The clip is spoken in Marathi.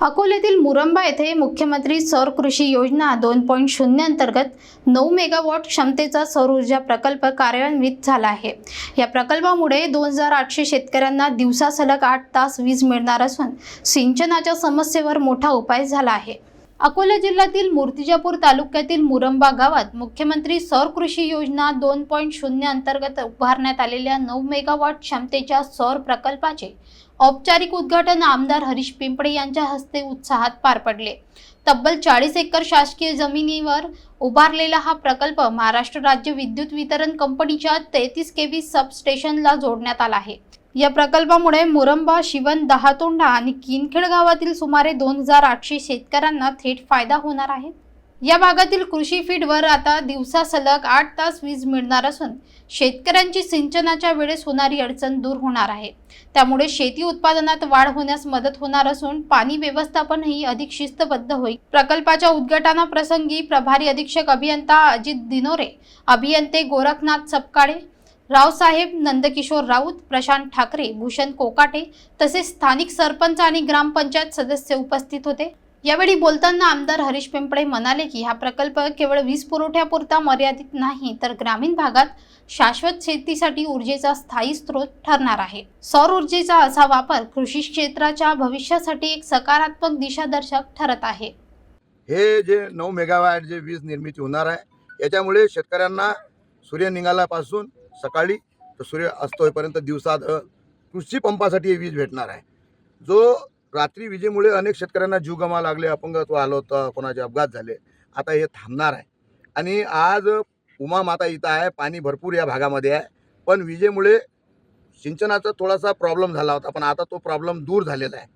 अकोल्यातील मुरंबा येथे मुख्यमंत्री सौर कृषी योजना दोन पॉईंट शून्य अंतर्गत नऊ मेगावॉट क्षमतेचा सौर ऊर्जा प्रकल्प कार्यान्वित झाला आहे. या प्रकल्पामुळे दोन हजार आठशे शेतकऱ्यांना दिवसा सलग आठ तास वीज मिळणार असून सिंचनाच्या समस्येवर मोठा उपाय झाला आहे. अकोला जिल्ह्यातील मूर्तिजापूर तालुक्यातील मुरंबा गावात मुख्यमंत्री सौर कृषी योजना दोन पॉईंट शून्य अंतर्गत उभारण्यात आलेल्या नऊ मेगावॉट क्षमतेच्या सौर प्रकल्पाचे औपचारिक उद्घाटन आमदार हरीश पिंपळे यांच्या हस्ते उत्साहात पार पडले. तब्बल चाळीस एकर शासकीय जमिनीवर उभारलेला हा प्रकल्प महाराष्ट्र राज्य विद्युत वितरण कंपनीच्या तेहतीस केव्ही सबस्टेशनला जोडण्यात आला आहे. या प्रकल्पामुळे मुरंबा शिवन दहातोंडा आणि किनखेड गावातील सुमारे दोन हजार आठशे शेतकऱ्यांना थेट फायदा होणार आहे. या भागातील कृषी फीडवर आता दिवसा सलग आठ तास वीज मिळणार असून शेतकऱ्यांची सिंचनाच्या वेळेस होणारी अडचण दूर होणार आहे. त्यामुळे शेती उत्पादनात वाढ होण्यास मदत होणार असून पाणी व्यवस्थापनही अधिक शिस्तबद्ध होईल. प्रकल्पाच्या उद्घाटनाप्रसंगी प्रभारी अधीक्षक अभियंता अजित दिनोरे अभियंते गोरखनाथ सपकाळे रावसाहेब नंदकिशोर राऊत प्रशांत ठाकरे भूषण कोकाटे तसेच स्थानिक सरपंच आणि ग्रामपंचायत सदस्य उपस्थित होते. यावेळी बोलताना आमदार हरीश पिंपळे म्हणाले की हा प्रकल्प केवळ वीज पुरवठ्यापुरता मर्यादित नाही तर ग्रामीण भागात शाश्वत शेतीसाठी ऊर्जेचा स्थायी स्रोत ठरणार आहे. सौर ऊर्जेचा असा वापर कृषी क्षेत्राच्या भविष्यासाठी एक सकारात्मक दिशादर्शक ठरत आहे. हे जे नऊ मेगावॅट जे वीज निर्मिती होणार आहे याच्यामुळे शेतकऱ्यांना सूर्य निघाल्यापासून सकाळी तर सूर्य अस्त होईपर्यंत दिवसात कृषी पंपासाठी वीज भेटणार आहे. जो रात्री विजेमुळे अनेक शेतकऱ्यांना जीव गमावा लागले अपंगत्व आलं होतं कोणाचे अपघात झाले आता हे थांबणार आहे. आणि आज उमा माता इथं आहे पाणी भरपूर या भागामध्ये आहे. पण विजेमुळे सिंचनाचा थोडासा प्रॉब्लेम झाला होता पण आता तो प्रॉब्लेम दूर झालेला आहे.